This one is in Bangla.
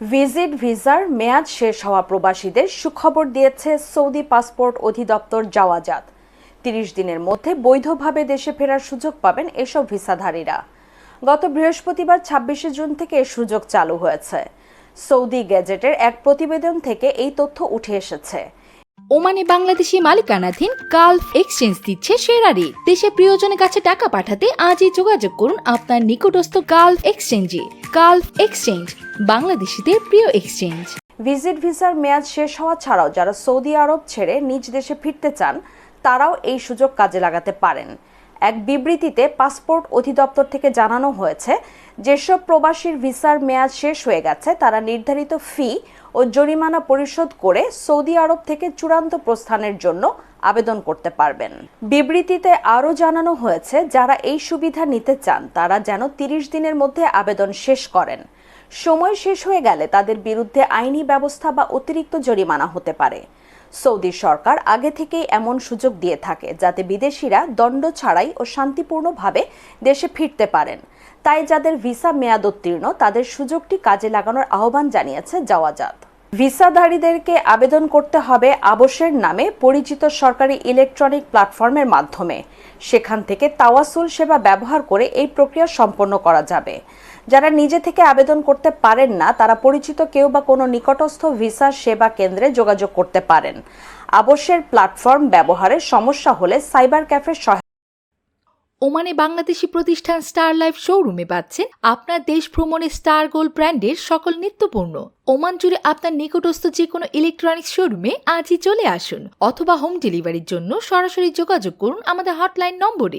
ভিজিট ভিসার মেয়াদ শেষ হওয়া প্রবাসীদের সুখবর দিয়েছে সৌদি পাসপোর্ট অধিদপ্তর যাওয়াজাত তিরিশ দিনের মধ্যে বৈধভাবে দেশে ফেরার সুযোগ পাবেন এসব ভিসাধারীরা। গত বৃহস্পতিবার ছাব্বিশে জুন থেকে এর সুযোগ চালু হয়েছে। সৌদি গ্যাজেটের এক প্রতিবেদন থেকে এই তথ্য উঠে এসেছে। ওমানে বাংলাদেশি মালিকানাধীন গালফ এক্সচেঞ্জ দিচ্ছে সেরা রেট দেশে প্রিয়জনের কাছে টাকা পাঠাতে আজই যোগাযোগ করুন আপনার নিকটস্থ গালফ এক্সচেঞ্জে। গালফ এক্সচেঞ্জ বাংলাদেশিদের প্রিয় এক্সচেঞ্জ ভিজিট ভিসার মেয়াদ শেষ হওয়া ছাড়াও যারা সৌদি আরব ছেড়ে নিজ দেশে ফিরতে চান, তারাও এই সুযোগ কাজে লাগাতে পারেন। এক বিবৃতিতে পাসপোর্ট অধিদপ্তর থেকে জানানো হয়েছে, যেসব প্রবাসীর ভিসার মেয়াদ শেষ হয়ে গেছে, তারা নির্ধারিত ফি ও জরিমানা পরিশোধ করে সৌদি আরব থেকে চূড়ান্ত প্রস্থানের জন্য আবেদন করতে পারবেন। বিবৃতিতে আরও জানানো হয়েছে, যারা এই সুবিধা নিতে চান, তারা যেন তিরিশ দিনের মধ্যে আবেদন শেষ করেন। সময় শেষ হয়ে গেলে তাদের বিরুদ্ধে আইনি ব্যবস্থা বা অতিরিক্ত জরিমানা হতে পারে। সৌদি সরকার আগে থেকেই এমন সুযোগ দিয়ে থাকে যাতে বিদেশিরা দণ্ড ছাড়াই ও শান্তিপূর্ণভাবে দেশে ফিরতে পারেন। তাই যাদের ভিসা মেয়াদোত্তীর্ণ তাদের সুযোগটি কাজে লাগানোর আহ্বান জানিয়েছে যাওয়াজাত ভিসাধারীদেরকে আবেদন করতে হবে আবশের নামে পরিচিত সরকারি ইলেকট্রনিক প্ল্যাটফর্মের মাধ্যমে। সেখান থেকে তাওয়াসুল সেবা ব্যবহার করে এই প্রক্রিয়া সম্পন্ন করা যাবে। যারা নিজে থেকে আবেদন করতে পারেন না, তারা পরিচিত কেউ বা কোনো নিকটস্থ ভিসা সেবা কেন্দ্রে যোগাযোগ করতে পারেন। আবশ্যের প্ল্যাটফর্ম ব্যবহারে সমস্যা হলে সাইবার ক্যাফের সহায়তা ওমানে বাংলাদেশি প্রতিষ্ঠান স্টার লাইফ শোরুমে পাচ্ছেন আপনার দেশ ভ্রমণে স্টার গোল্ড ব্র্যান্ডের সকল নিত্যপণ্য ওমান জুড়ে আপনার নিকটস্থ যে কোনো ইলেকট্রনিক্স শোরুমে আজই চলে আসুন, অথবা হোম ডেলিভারির জন্য সরাসরি যোগাযোগ করুন আমাদের হটলাইন নম্বরে।